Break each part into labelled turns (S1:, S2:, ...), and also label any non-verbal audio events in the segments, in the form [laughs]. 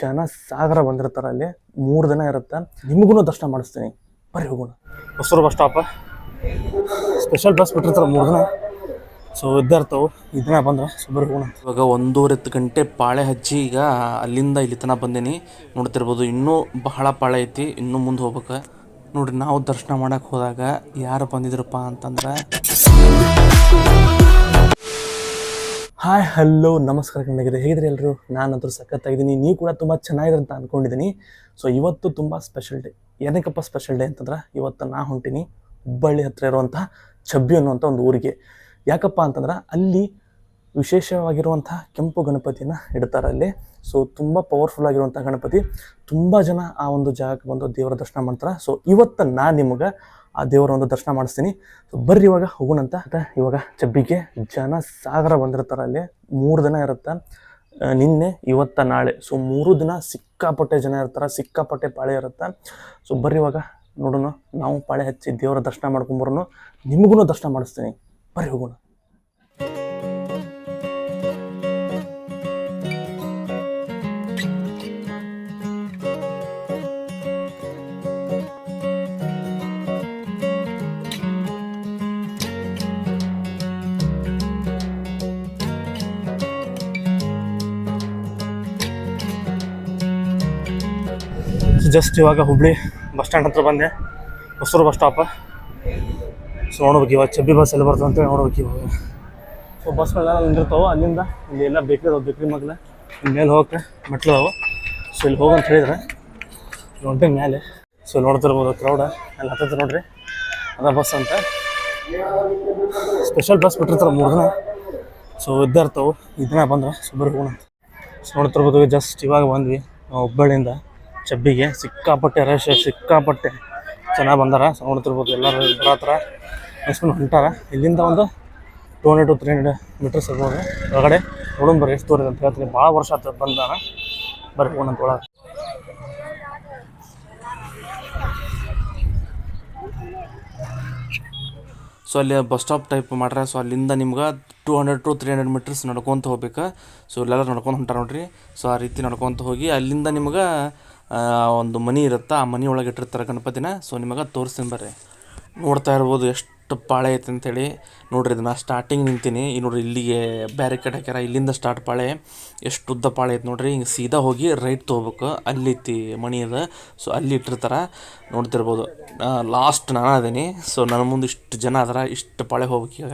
S1: ಜನ ಸಾಗರ ಬಂದಿರ್ತಾರೆ ಅಲ್ಲಿ. ಮೂರು ದಿನ ಇರುತ್ತೆ. ನಿಮಗೂ ದರ್ಶನ ಮಾಡಿಸ್ತೀನಿ. ಬರೀ ಹೋಗೋಣ. Hosur bus stop. Special bus ಬಿಟ್ಟಿರ್ತಾರೆ ಮೂರು ದಿನ. ಸೊ ಇದ್ದೇ ಇದನ್ನ ಈ ದಿನ ಬಂದ್ರೆ ಸೊ ಬರ್ರಿ ಹೋಗೋಣ.
S2: ಇವಾಗ ಒಂದೂವರೆ ಗಂಟೆ ಪಾಳೆ ಹಚ್ಚಿ ಈಗ ಅಲ್ಲಿಂದ ಇಲ್ಲಿ ತನಕ ಬಂದೀನಿ. ನೋಡ್ತಿರ್ಬೋದು ಇನ್ನೂ ಬಹಳ ಪಾಳೆ ಐತಿ. ಇನ್ನೂ ಮುಂದೆ ಹೋಗ್ಬೇಕು. ನೋಡ್ರಿ ನಾವು ದರ್ಶನ ಮಾಡಕ್ಕೆ ಹೋದಾಗ ಯಾರು ಬಂದಿದ್ರಪ್ಪ ಅಂತಂದ್ರೆ
S1: ಹಾಯ್, ಹಲೋ, ನಮಸ್ಕಾರ ಕನ್ನಡಿಗರೆ ಹೇಗಿದ್ರಿ ಎಲ್ಲರೂ? ನಾನಂತೂ ಸಖತ್ತಾಗಿದ್ದೀನಿ. ನೀವು ಕೂಡ ತುಂಬ ಚೆನ್ನಾಗಿದೆ ಅಂತ ಅಂದ್ಕೊಂಡಿದ್ದೀನಿ ಸೊ ಇವತ್ತು ತುಂಬ ಸ್ಪೆಷಲ್ ಡೇ ಏನಕ್ಕಪ್ಪ ಸ್ಪೆಷಲ್ ಡೇ ಅಂತಂದ್ರೆ, ಇವತ್ತು ನಾ ಹೊಂಟೀನಿ ಹುಬ್ಬಳ್ಳಿ ಹತ್ತಿರ ಇರುವಂಥ ಛಬ್ಬಿ ಅನ್ನುವಂಥ ಒಂದು ಊರಿಗೆ. ಯಾಕಪ್ಪ ಅಂತಂದ್ರೆ, ಅಲ್ಲಿ ವಿಶೇಷವಾಗಿರುವಂಥ ಕೆಂಪು ಗಣಪತಿನ ಇಡ್ತಾರೆ ಅಲ್ಲಿ. ಸೊ ತುಂಬ ಪವರ್ಫುಲ್ ಆಗಿರುವಂಥ ಗಣಪತಿ. ತುಂಬ ಜನ ಆ ಒಂದು ಜಾಗಕ್ಕೆ ಬಂದು ದೇವರ ದರ್ಶನ ಮಾಡ್ತಾರೆ. ಸೊ ಇವತ್ತು ನಾನು ನಿಮಗೆ ಆ ದೇವರ ಒಂದು ದರ್ಶನ ಮಾಡಿಸ್ತೀನಿ. ಸೊ ಬರ್ರಿ ಇವಾಗ ಹೋಗೋಣಂತ ಇವಾಗ ಚಬ್ಬಿಗೆ ಜನ ಸಾಗರ ಬಂದಿರ್ತಾರೆ ಅಲ್ಲಿ. ಮೂರು ದಿನ ಇರುತ್ತೆ. ನಿನ್ನೆ, ಇವತ್ತ, ನಾಳೆ. ಸೊ ಮೂರು ದಿನ ಸಿಕ್ಕಾಪಟ್ಟೆ ಜನ ಇರ್ತಾರೆ. ಸಿಕ್ಕಾಪಟ್ಟೆ ಪಾಳೆ ಇರುತ್ತೆ. ಸೊ ಬರ್ರಿ ಇವಾಗ, ನೋಡೋಣ. ನಾವು ಪಾಳೆ ಹಚ್ಚಿ ದೇವರ ದರ್ಶನ ಮಾಡ್ಕೊಂಬರೋನು ನಿಮಗೂ ದರ್ಶನ ಮಾಡಿಸ್ತೀನಿ. ಬರ್ರಿ ಹೋಗೋಣ. ಜಸ್ಟ್ ಇವಾಗ ಹುಬ್ಳಿ ಬಸ್ ಸ್ಟ್ಯಾಂಡ್ ಹತ್ರ ಬಂದೆ. ಹೊಸೂರು ಬಸ್ ಸ್ಟಾಪ್ ಸೊ ನೋಡ್ಬೇಕು ಇವಾಗ ಚಬ್ಬಿ ಬಸ್ ಎಲ್ಲಿ ಬರ್ತದೆ ಅಂತೇಳಿ ನೋಡ್ಬೇಕು ಇವಾಗ. ಸೊ ಬಸ್ಗಳೆಲ್ಲ ನಿಂದಿರ್ತಾವೆ, ಅಲ್ಲಿಂದ ಇಲ್ಲಿ ಎಲ್ಲ ಬೇಕ್ರಿ ಅದಾವೆ, ಬೇಕ್ರಿ ಮಗ್ಲ. ಮೇಲೆ ಹೋಗಕ್ಕೆ ಮೆಟ್ಲು ಅದಾವೆ. ಸೊ ಇಲ್ಲಿ ಹೋಗಂತ ಹೇಳಿದ್ರೆ ನೋಡ್ತೀನಿ ಮೇಲೆ ಸೊ ನೋಡ್ತಿರ್ಬೋದು ಕ್ರೌಡ ಅಲ್ಲಿ ಹತ್ತೈತೆ ನೋಡ್ರಿ. ಅದ ಬಸ್ ಅಂತ. ಸ್ಪೆಷಲ್ ಬಸ್ ಬಿಟ್ಟಿರ್ತಾರೆ ಮೂರು ದಿನ. ಸೊ ಇದ್ದ ಈ ದಿನ ಬಂದ್ರೆ ಸೊ ಬರ್ರಿ ಹೋಗೋಣ ಸೊ ನೋಡ್ತಿರ್ಬೋದು ಜಸ್ಟ್ ಇವಾಗ ಬಂದ್ವಿ ಹುಬ್ಬಳ್ಳಿಯಿಂದ ಚಬ್ಬಿಗೆ ಸಿಕ್ಕಾಪಟ್ಟೆ ರಶ್, ಸಿಕ್ಕಾಪಟ್ಟೆ ಚೆನ್ನಾಗಿ ಬಂದಾರ. ಸೌಂಡ್ ನೋಡ್ತಿರ್ಬೋದು ಎಲ್ಲರೂ ಹತ್ರ. ನೆಕ್ಸ್ಟ್ ಹೊಂಟಾರ. ಇಲ್ಲಿಂದ ಒಂದು two hundred to three hundred meters ಇರ್ಬೋದು. ಒಳಗಡೆ ನೋಡೋಣ ಬರ್ರಿ, ಎಷ್ಟು ಅಂತ ಹೇಳ್ತೀನಿ. ಭಾಳ ವರ್ಷ ಆಯ್ತು ಬಂದಾನ ಬರ್ರಿ ಹೋಗೋಣ ಒಳಗೆ.
S2: ಸೊ ಅಲ್ಲಿ ಬಸ್ ಸ್ಟಾಪ್ ಟೈಪ್ ಮಾಡ್ರೆ. ಸೊ ಅಲ್ಲಿಂದ ನಿಮ್ಗೆ two hundred to three hundred meters ನಡ್ಕೊತ ಹೋಗ್ಬೇಕು. ಸೊ ಇಲ್ಲೆಲ್ಲ ನಡ್ಕೊಂಡು ಹೊಂಟಾರ ನೋಡ್ರಿ. ಸೊ ಆ ರೀತಿ ನಡ್ಕೊತ ಹೋಗಿ ಅಲ್ಲಿಂದ ನಿಮ್ಗೆ ಒಂದು ಮನಿ ಇರುತ್ತೆ, ಆ ಮನಿ ಒಳಗೆ ಇಟ್ಟಿರ್ತಾರೆ ಗಣಪತಿನ. ಸೊ ನಿಮಗೆ ತೋರಿಸ್ತೀನಿ ಬರ್ರಿ. ನೋಡ್ತಾ ಇರ್ಬೋದು ಎಷ್ಟು ಪಾಳೆ ಐತೆ ಅಂತೇಳಿ. ನೋಡ್ರಿ, ಇದನ್ನ ಸ್ಟಾರ್ಟಿಂಗ್ ನಿಂತೀನಿ. ಈ ನೋಡ್ರಿ, ಇಲ್ಲಿಗೆ ಕಡೆ ಹಾಕ್ಯಾರ. ಇಲ್ಲಿಂದ ಸ್ಟಾರ್ಟ್ ಪಾಳೆ. ಎಷ್ಟು ಉದ್ದ ಪಾಳೆ ಐತೆ ನೋಡ್ರಿ. ಹಿಂಗೆ ಸೀದಾ ಹೋಗಿ ರೈಟ್ ತೊಗೋಬೇಕು. ಅಲ್ಲಿ ಐತಿ ಮಣಿ ಅದ. ಸೊ ಅಲ್ಲಿ ಇಟ್ಟಿರ್ತಾರೆ. ನೋಡ್ತಿರ್ಬೋದು. ಲಾಸ್ಟ್ ನಾನು ಅದೀನಿ. ಸೊ ನನ್ನ ಮುಂದೆ ಇಷ್ಟು ಜನ ಅದರ. ಇಷ್ಟು ಪಾಳೆ ಹೋಗ್ಬೇಕು ಈಗ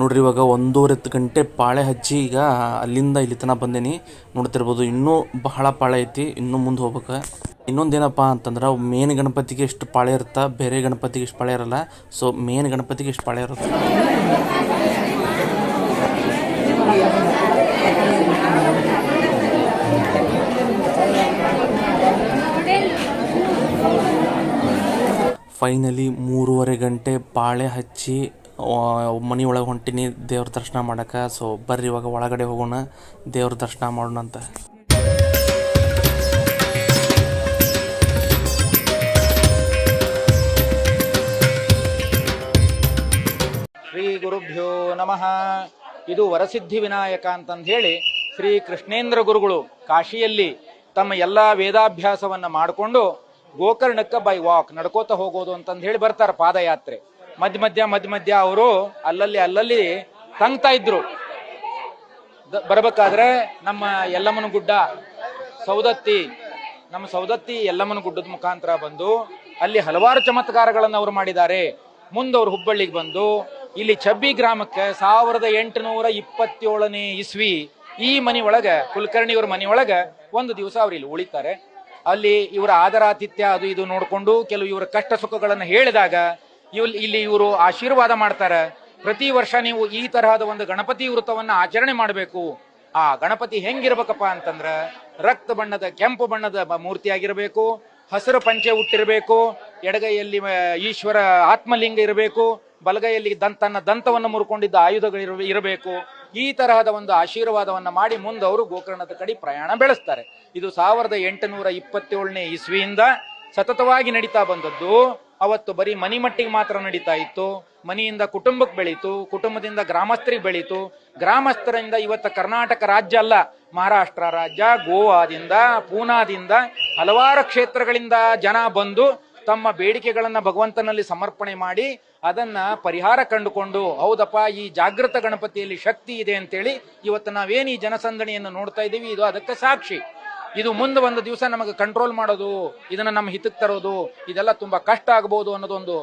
S2: ನೋಡ್ರಿ, ಇವಾಗ ಒಂದೂವರೆ ಗಂಟೆ ಪಾಳೆ ಹಚ್ಚಿ ಈಗ ಅಲ್ಲಿಂದ ಇಲ್ಲಿ ತನಕ ಬಂದೇನಿ. ನೋಡ್ತಿರ್ಬೋದು ಇನ್ನೂ ಬಹಳ ಪಾಳೆ ಐತಿ, ಇನ್ನೂ ಮುಂದೆ ಹೋಗ್ಬೇಕು. ಇನ್ನೊಂದೇನಪ್ಪ ಅಂತಂದ್ರೆ ಮೇನ್ ಗಣಪತಿಗೆ ಎಷ್ಟು ಪಾಳೆ ಇರುತ್ತೆ, ಬೇರೆ ಗಣಪತಿಗೆ ಇಷ್ಟು ಪಾಳೆ ಇರಲ್ಲ. ಸೊ ಮೇನ್ ಗಣಪತಿಗೆ ಇಷ್ಟು ಪಾಳೆ ಇರುತ್ತೆ? ಫೈನಲಿ ಮೂರುವರೆ ಗಂಟೆ ಪಾಳೆ ಹಚ್ಚಿ ಮನೆ ಒಳಗೆ ಹೊಂಟಿನಿ, ದೇವ್ರ ದರ್ಶನ ಮಾಡಕ್ಕೆ ಸೊ ಬರ್ರಿ ಇವಾಗ ಒಳಗಡೆ ಹೋಗೋಣ, ದೇವ್ರ ದರ್ಶನ ಮಾಡೋಣ ಅಂತ.
S3: ಶ್ರೀ ಗುರುಭ್ಯೋ ನಮಃ. ಇದು ವರಸಿದ್ಧಿ ವಿನಾಯಕ ಅಂತಂದು ಹೇಳಿ ಶ್ರೀ ಕೃಷ್ಣೇಂದ್ರ ಗುರುಗಳು ಕಾಶಿಯಲ್ಲಿ ತಮ್ಮ ಎಲ್ಲ ವೇದಾಭ್ಯಾಸವನ್ನು ಮಾಡಿಕೊಂಡು ಗೋಕರ್ಣಕ್ಕೆ ಬೈ ವಾಕ್, ನಡ್ಕೋತ ಹೋಗೋದು ಅಂತಂದು ಹೇಳಿ ಬರ್ತಾರೆ ಪಾದಯಾತ್ರೆ. ಮಧ್ಯ ಮಧ್ಯ ಮಧ್ಯ ಮಧ್ಯ ಅವರು ಅಲ್ಲಲ್ಲಿ ಅಲ್ಲಲ್ಲಿ ತಂಗ್ತಾ ಇದ್ರು. ಬರಬೇಕಾದ್ರೆ ನಮ್ಮ ಯಲ್ಲಮ್ಮನ ಗುಡ್ಡ ಸೌದತ್ತಿ, ನಮ್ಮ ಸೌದತ್ತಿ ಯಲ್ಲಮ್ಮನ ಗುಡ್ಡದ ಮುಖಾಂತರ ಬಂದು ಅಲ್ಲಿ ಹಲವಾರು ಚಮತ್ಕಾರಗಳನ್ನು ಅವರು ಮಾಡಿದ್ದಾರೆ. ಮುಂದೆ ಅವರು ಹುಬ್ಬಳ್ಳಿಗೆ ಬಂದು ಇಲ್ಲಿ ಚಬ್ಬಿ ಗ್ರಾಮಕ್ಕೆ ಸಾವಿರದ ಎಂಟುನೂರ ಇಪ್ಪತ್ತೇಳನೇ ಇಸ್ವಿ ಈ ಮನಿ ಒಳಗ ಕುಲಕರ್ಣಿಯವರ ಮನೆಯೊಳಗೆ ಒಂದು ದಿವಸ ಅವ್ರು ಇಲ್ಲಿ ಉಳಿತಾರೆ. ಅಲ್ಲಿ ಇವರ ಆದರಾತಿಥ್ಯ ಅದು ಇದು ನೋಡಿಕೊಂಡು ಕೆಲವು ಇವರ ಕಷ್ಟ ಸುಖಗಳನ್ನು ಹೇಳಿದಾಗ ಇಲ್ಲಿ ಇವರು ಆಶೀರ್ವಾದ ಮಾಡ್ತಾರೆ. ಪ್ರತಿ ವರ್ಷ ನೀವು ಈ ತರಹದ ಒಂದು ಗಣಪತಿ ವೃತ್ತವನ್ನ ಆಚರಣೆ ಮಾಡಬೇಕು. ಆ ಗಣಪತಿ ಹೆಂಗಿರ್ಬೇಕಪ್ಪ ಅಂತಂದ್ರ ರಕ್ತ ಬಣ್ಣದ, ಕೆಂಪು ಬಣ್ಣದ ಮೂರ್ತಿಯಾಗಿರಬೇಕು, ಹಸಿರು ಪಂಚೆ ಹುಟ್ಟಿರಬೇಕು, ಎಡಗೈಯಲ್ಲಿ ಈಶ್ವರ ಆತ್ಮಲಿಂಗ ಇರಬೇಕು, ಬಲಗೈಯಲ್ಲಿ ದಂತ, ತನ್ನ ದಂತವನ್ನು ಮುರ್ಕೊಂಡಿದ್ದ ಆಯುಧಗಳು ಇರಬೇಕು. ಈ ತರಹದ ಒಂದು ಆಶೀರ್ವಾದವನ್ನು ಮಾಡಿ ಮುಂದೆ ಅವರು ಗೋಕರ್ಣದ ಕಡೆ ಪ್ರಯಾಣ ಬೆಳೆಸ್ತಾರೆ. ಇದು ಸಾವಿರದ ಎಂಟುನೂರ ಇಪ್ಪತ್ತೇಳನೇ ಇಸ್ವಿಯಿಂದ ಸತತವಾಗಿ ನಡೀತಾ ಬಂದದ್ದು. ಅವತ್ತು ಬರೀ ಮನಿ ಮಟ್ಟಿಗೆ ಮಾತ್ರ ನಡೀತಾ ಇತ್ತು. ಮನೆಯಿಂದ ಕುಟುಂಬಕ್ಕೆ ಬೆಳೀತು, ಕುಟುಂಬದಿಂದ ಗ್ರಾಮಸ್ಥರಿಗೆ ಬೆಳೀತು. ಗ್ರಾಮಸ್ಥರಿಂದ ಇವತ್ತು ಕರ್ನಾಟಕ ರಾಜ್ಯ ಅಲ್ಲ, ಮಹಾರಾಷ್ಟ್ರ ರಾಜ್ಯ, ಗೋವಾದಿಂದ, ಪೂನಾದಿಂದ ಹಲವಾರು ಕ್ಷೇತ್ರಗಳಿಂದ ಜನ ಬಂದು ತಮ್ಮ ಬೇಡಿಕೆಗಳನ್ನ ಭಗವಂತನಲ್ಲಿ ಸಮರ್ಪಣೆ ಮಾಡಿ ಅದನ್ನ ಪರಿಹಾರ ಕಂಡುಕೊಂಡು, ಹೌದಪ್ಪ, ಈ ಜಾಗೃತ ಗಣಪತಿಯಲ್ಲಿ ಶಕ್ತಿ ಇದೆ ಅಂತೇಳಿ ಇವತ್ತು ನಾವೇನು ಈ ಜನಸಂದಣಿಯನ್ನು ನೋಡ್ತಾ ಇದ್ದೀವಿ ಇದು ಅದಕ್ಕೆ ಸಾಕ್ಷಿ. ಇದು ಮುಂದೆ ಒಂದು ದಿವಸ ನಮಗೆ ಕಂಟ್ರೋಲ್ ಮಾಡೋದು, ಇದನ್ನ ನಮ್ಮ ಹಿತಕ್ಕೆ ತರೋದು, ಇದೆಲ್ಲ ತುಂಬಾ ಕಷ್ಟ ಆಗಬಹುದು ಅನ್ನೋದೊಂದು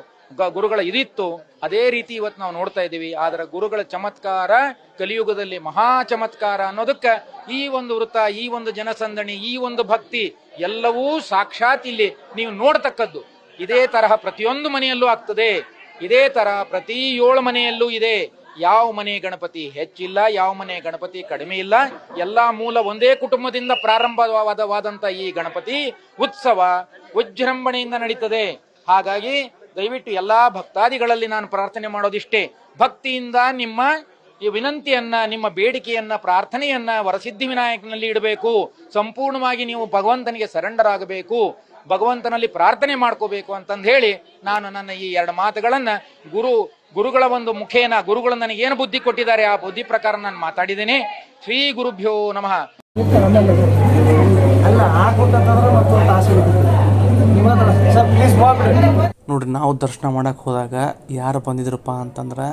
S3: ಗುರುಗಳ ಇದಿತ್ತು. ಅದೇ ರೀತಿ ಇವತ್ತು ನಾವು ನೋಡ್ತಾ ಇದ್ದೀವಿ. ಆದ್ರೆ ಗುರುಗಳ ಚಮತ್ಕಾರ, ಕಲಿಯುಗದಲ್ಲಿ ಮಹಾ ಚಮತ್ಕಾರ ಅನ್ನೋದಕ್ಕೆ ಈ ಒಂದು ವೃತ್ತ, ಈ ಒಂದು ಜನಸಂದಣಿ, ಈ ಒಂದು ಭಕ್ತಿ ಎಲ್ಲವೂ ಸಾಕ್ಷಾತ್ ಇಲ್ಲಿ ನೀವು ನೋಡ್ತಕ್ಕದ್ದು. ಇದೇ ತರಹ ಪ್ರತಿಯೊಂದು ಮನೆಯಲ್ಲೂ ಆಗ್ತದೆ. ಇದೇ ತರ ಪ್ರತಿ ಏಳು ಮನೆಯಲ್ಲೂ ಇದೆ. ಯಾವ ಮನೆ ಗಣಪತಿ ಹೆಚ್ಚಿಲ್ಲ, ಯಾವ ಮನೆ ಗಣಪತಿ ಕಡಿಮೆ ಇಲ್ಲ, ಎಲ್ಲಾ ಮೂಲ ಒಂದೇ ಕುಟುಂಬದಿಂದ ಪ್ರಾರಂಭವಾದವಾದಂತ ಈ ಗಣಪತಿ ಉತ್ಸವ ವಿಜೃಂಭಣೆಯಿಂದ ನಡೀತದೆ. ಹಾಗಾಗಿ ದಯವಿಟ್ಟು ಎಲ್ಲಾ ಭಕ್ತಾದಿಗಳಲ್ಲಿ ನಾನು ಪ್ರಾರ್ಥನೆ ಮಾಡೋದಿಷ್ಟೇ. ಭಕ್ತಿಯಿಂದ ನಿಮ್ಮ ಈ ವಿನಂತಿಯನ್ನ, ನಿಮ್ಮ ಬೇಡಿಕೆಯನ್ನ, ಪ್ರಾರ್ಥನೆಯನ್ನ ವರಸಿದ್ಧಿ ವಿನಾಯಕನಲ್ಲಿ ಇಡಬೇಕು. ಸಂಪೂರ್ಣವಾಗಿ ನೀವು ಭಗವಂತನಿಗೆ ಸರೆಂಡರ್ ಆಗಬೇಕು ಭಗವಂತನಲ್ಲಿ ಪ್ರಾರ್ಥನೆ ಮಾಡ್ಕೋಬೇಕು ಅಂತಂದು ಹೇಳಿ ನಾನು ನನ್ನ ಈ ಎರಡು ಮಾತುಗಳನ್ನು ಗುರು, ಗುರುಗಳ ಒಂದು ಮುಖೇನ, ಗುರುಗಳು ನನಗೆ ಏನು ಬುದ್ಧಿ ಕೊಟ್ಟಿದ್ದಾರೆ ಆ ಬುದ್ಧಿ ಪ್ರಕಾರ ನಾನು ಮಾತಾಡಿದ್ದೀನಿ. ಶ್ರೀ ಗುರುಭ್ಯೋ ನಮಃ.
S2: ನೋಡ್ರಿ, ನಾವು ದರ್ಶನ ಮಾಡಕ್ಕೆ ಹೋದಾಗ ಯಾರು ಬಂದಿದ್ರಪ್ಪ ಅಂತಂದ್ರೆ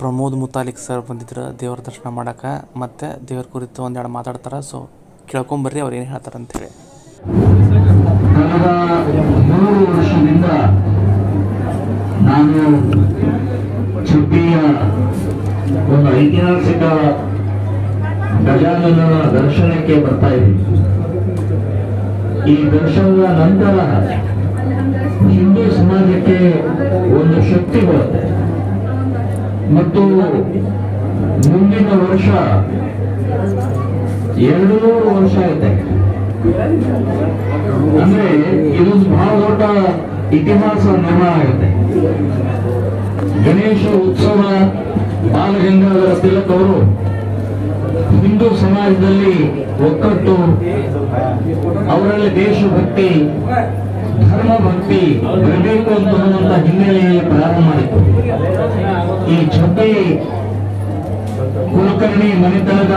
S2: ಪ್ರಮೋದ್ ಮುತಾಲಿಕ್ ಸರ್ ಬಂದಿದ್ರು ದೇವ್ರ ದರ್ಶನ ಮಾಡಕ್ಕೆ ಮತ್ತು ದೇವ್ರ ಕುರಿತು ಒಂದೆರಡು ಮಾತಾಡ್ತಾರೆ. ಸೊ ಕೇಳ್ಕೊಂಬರ್ರಿ ಅವ್ರು ಏನು ಹೇಳ್ತಾರೆ ಅಂತೇಳಿ
S4: ಕಳೆದ ಮೂರು ವರ್ಷದಿಂದ ನಾನು ಚುಬ್ಬಿಯ ಒಂದು ಐತಿಹಾಸಿಕ ಗಜಾನನ ದರ್ಶನಕ್ಕೆ ಬರ್ತಾ ಇದ್ದೀನಿ. ಈ ದರ್ಶನದ ನಂತರ ಹಿಂದೂ ಸಮಾಜಕ್ಕೆ ಒಂದು ಶಕ್ತಿ ಬರುತ್ತೆ. ಮತ್ತು ಮುಂದಿನ ವರ್ಷ ಎರಡು ವರ್ಷ ಇದೆ ಅಂದ್ರೆ ಇದು ಬಹಳ ದೊಡ್ಡ ಇತಿಹಾಸ ನಿರ್ಮಾಣ ಆಗುತ್ತೆ. ಗಣೇಶ ಉತ್ಸವ, ಬಾಲಗಂಗಾಧರ ತಿಲಕ್ ಅವರು ಹಿಂದೂ ಸಮಾಜದಲ್ಲಿ ಒಕ್ಕಟ್ಟು, ಅವರಲ್ಲಿ ದೇಶಭಕ್ತಿ ಧರ್ಮ ಭಕ್ತಿ ಬರಬೇಕು ಅಂತ ಹಿನ್ನೆಲೆಯಲ್ಲಿ ಪ್ರಾರಂಭ ಮಾಡಿತ್ತು ಈ ಛಬ್ಬಿ ಕುಲಕರ್ಣಿ ಮನೆತನದ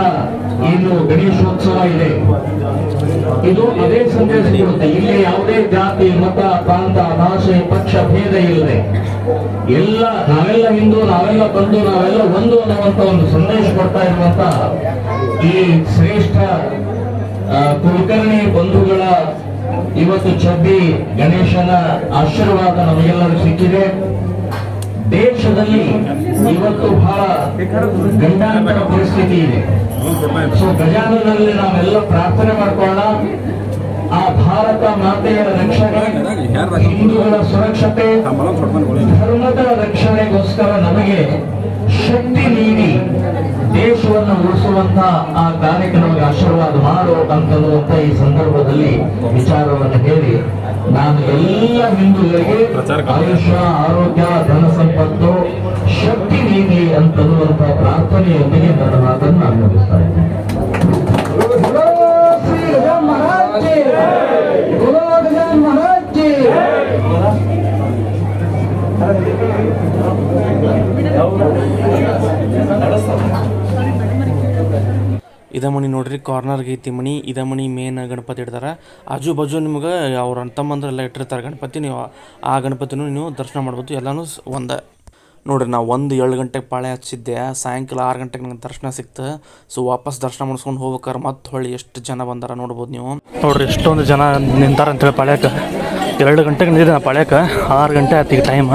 S4: ಏನು ಗಣೇಶೋತ್ಸವ ಇದೆ. ಇದು ಅದೇ ಸಂದೇಶ ಕೊಡುತ್ತೆ. ಇಲ್ಲಿ ಯಾವುದೇ ಜಾತಿ, ಮತ, ಪ್ರಾಂತ, ಭಾಷೆ, ಪಕ್ಷ, ಭೇದ ಇಲ್ಲದೆ ಎಲ್ಲ ನಾವೆಲ್ಲ ಹಿಂದೂ, ನಾವೆಲ್ಲ ಬಂದು ನಾವೆಲ್ಲ ಒಂದು ಅನ್ನುವಂತ ಒಂದು ಸಂದೇಶ ಕೊಡ್ತಾ ಇರುವಂತ ಈ ಶ್ರೇಷ್ಠ ಕುಲಕರ್ಣಿ ಬಂಧುಗಳ ಇವತ್ತು ಚಬ್ಬಿ ಗಣೇಶನ ಆಶೀರ್ವಾದ ನಮಗೆಲ್ಲರೂ ಸಿಕ್ಕಿದೆ. ದೇಶದಲ್ಲಿ ಇವತ್ತು ಬಹಳ ಗಂಡಾಂತರ ಪರಿಸ್ಥಿತಿ ಇದೆ. ಸೊ ಗಜಾನನಲ್ಲಿ ನಾವೆಲ್ಲ ಪ್ರಾರ್ಥನೆ ಮಾಡ್ಕೊಳ್ಳೋಣ. ಆ ಭಾರತ ಮಾತೆಯ ರಕ್ಷಣೆ, ಹಿಂದೂಗಳ ಸುರಕ್ಷತೆ, ಧರ್ಮದ ರಕ್ಷಣೆಗೋಸ್ಕರ ನಮಗೆ ಶಕ್ತಿ ನೀಡಿ ದೇಶವನ್ನು ಉಳಿಸುವಂತ ಆ ಕಾರ್ಯಕ್ಕೆ ಆಶೀರ್ವಾದ ಮಾಡು ಅಂತ ಈ ಸಂದರ್ಭದಲ್ಲಿ ವಿಚಾರವನ್ನು ಹೇಳಿ ನಾನು ಎಲ್ಲ ಹಿಂದೂಗಳಿಗೆ ಆಯುಷ್ಯ ಆರೋಗ್ಯ ಧನ ಸಂಪತ್ತು ಶಕ್ತಿ ನೀಡಿ ಅಂತನ್ನುವಂತಹ ಪ್ರಾರ್ಥನೆಯೊಂದಿಗೆ ನನ್ನ ಮಾತನ್ನು ನಾನು ಮುಗಿಸ್ತಾ ಇದ್ದೇನೆ.
S2: ಇದ ಮನಿ ನೋಡ್ರಿ ಕಾರ್ನರ್ಗೆ ಐತಿ ಮಣಿ ಇದ ಮನಿ ಮೇನ್ ಗಣಪತಿ ಇಡ್ತಾರೆ. ಆಜು ಬಾಜು ನಿಮ್ಗೆ ಅವ್ರ ಅಂತಮ್ಮಂದ್ರೆಲ್ಲ ಇಟ್ಟಿರ್ತಾರೆ ಗಣಪತಿ, ನೀವು ಆ ಗಣಪತಿನೂ ನೀವು ದರ್ಶನ ಮಾಡ್ಬೋದು, ಎಲ್ಲನೂ ಒಂದ. ನೋಡ್ರಿ, ನಾವು ಒಂದು ಏಳು ಗಂಟೆಗೆ ಪಾಳೆ ಹಚ್ಚಿದ್ದೆ, ಸಾಯಂಕಾಲ ಆರು ಗಂಟೆಗೆ ನಂಗೆ ದರ್ಶನ ಸಿಕ್ತು. ಸೊ ವಾಪಸ್ ದರ್ಶನ ಮಾಡಿಸ್ಕೊಂಡು ಹೋಗ್ಬೇಕಾರೆ, ಮತ್ತೆ ಹೊಳ್ಳಿ ಎಷ್ಟು ಜನ ಬಂದಾರ ನೋಡ್ಬೋದು ನೀವು.
S1: ನೋಡ್ರಿ, ಎಷ್ಟೊಂದು ಜನ ನಿಂತಾರ ಅಂತೇಳಿ ಪಾಳ್ಯಕ್ಕೆ ಎರಡು ಗಂಟೆಗೆ ನಿಂತಿದ್ದೆ ನಾ ಪಾಳ್ಯಕ್ಕೆ ಆರು ಗಂಟೆ ಆಯ್ತು ಈಗ ಟೈಮ್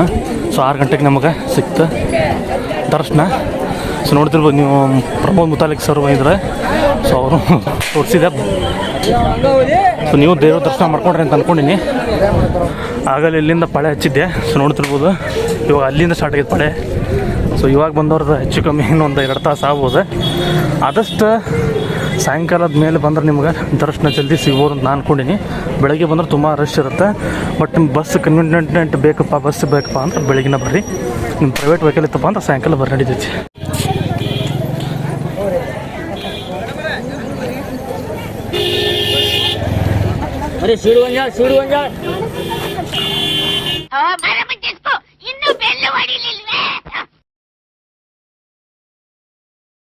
S1: ಸೊ ಆರು ಗಂಟೆಗೆ ನಮಗೆ ಸಿಕ್ತು ದರ್ಶನ. ಸೊ ನೋಡ್ತಿರ್ಬೋದು ನೀವು ಪ್ರಮೋದ್ ಮುತಾಲಿಕ್ ಸರ್ ಬಂದಿದ್ರೆ ಸೊ ಅವರು [laughs] ತೋರಿಸಿದೆ. ಸೊ ನೀವು ದೇವ್ರ ದರ್ಶನ ಮಾಡ್ಕೊಂಡ್ರಿ ಅಂತ ಅಂದ್ಕೊಂಡಿನಿ ಆಗಲೇ ಇಲ್ಲಿಂದ ಪಳೆ ಹಚ್ಚಿದ್ದೆ. ಸೊ ನೋಡ್ತಿರ್ಬೋದು. ಇವಾಗ ಅಲ್ಲಿಂದ ಸ್ಟಾರ್ಟ್ ಆಗಿದೆ ಪಳೆ. ಸೊ ಇವಾಗ ಬಂದವ್ರದ್ದು ಹೆಚ್ಚು ಕಮ್ಮಿ ಇನ್ನೊಂದು ಎರಡು ತಾಸು ಆಗ್ಬೋದು. ಆದಷ್ಟು ಸಾಯಂಕಾಲದ ಮೇಲೆ ಬಂದ್ರೆ ನಿಮ್ಗೆ ದರ್ಶನ ಜಲ್ದಿ ಸಿಗ್ಬೋದು ಅಂತ ನಾನು ಅನ್ಕೊಂಡಿನಿ. ಬೆಳಗ್ಗೆ ಬಂದ್ರೆ ತುಂಬ ರಶ್ ಇರುತ್ತೆ. ಬಟ್ ನಿಮ್ಮ ಬಸ್ ಕನ್ವೀನಿಯಂಟ್ ಬೇಕಪ್ಪ ಬಸ್ ಬೇಕಪ್ಪ ಅಂದ್ರೆ ಬೆಳಗಿನ ಬರ್ರಿ. ನಿಮ್ಮ ಪ್ರೈವೇಟ್ ವೆಹಿಕಲ್ ಇತ್ತಪ್ಪ ಅಂದ್ರೆ ಸಾಯಂಕಾಲ ಬರ್ರಿ ನಡೀತೈತಿ.
S5: अरे
S6: शिडवंजा शिडवंजा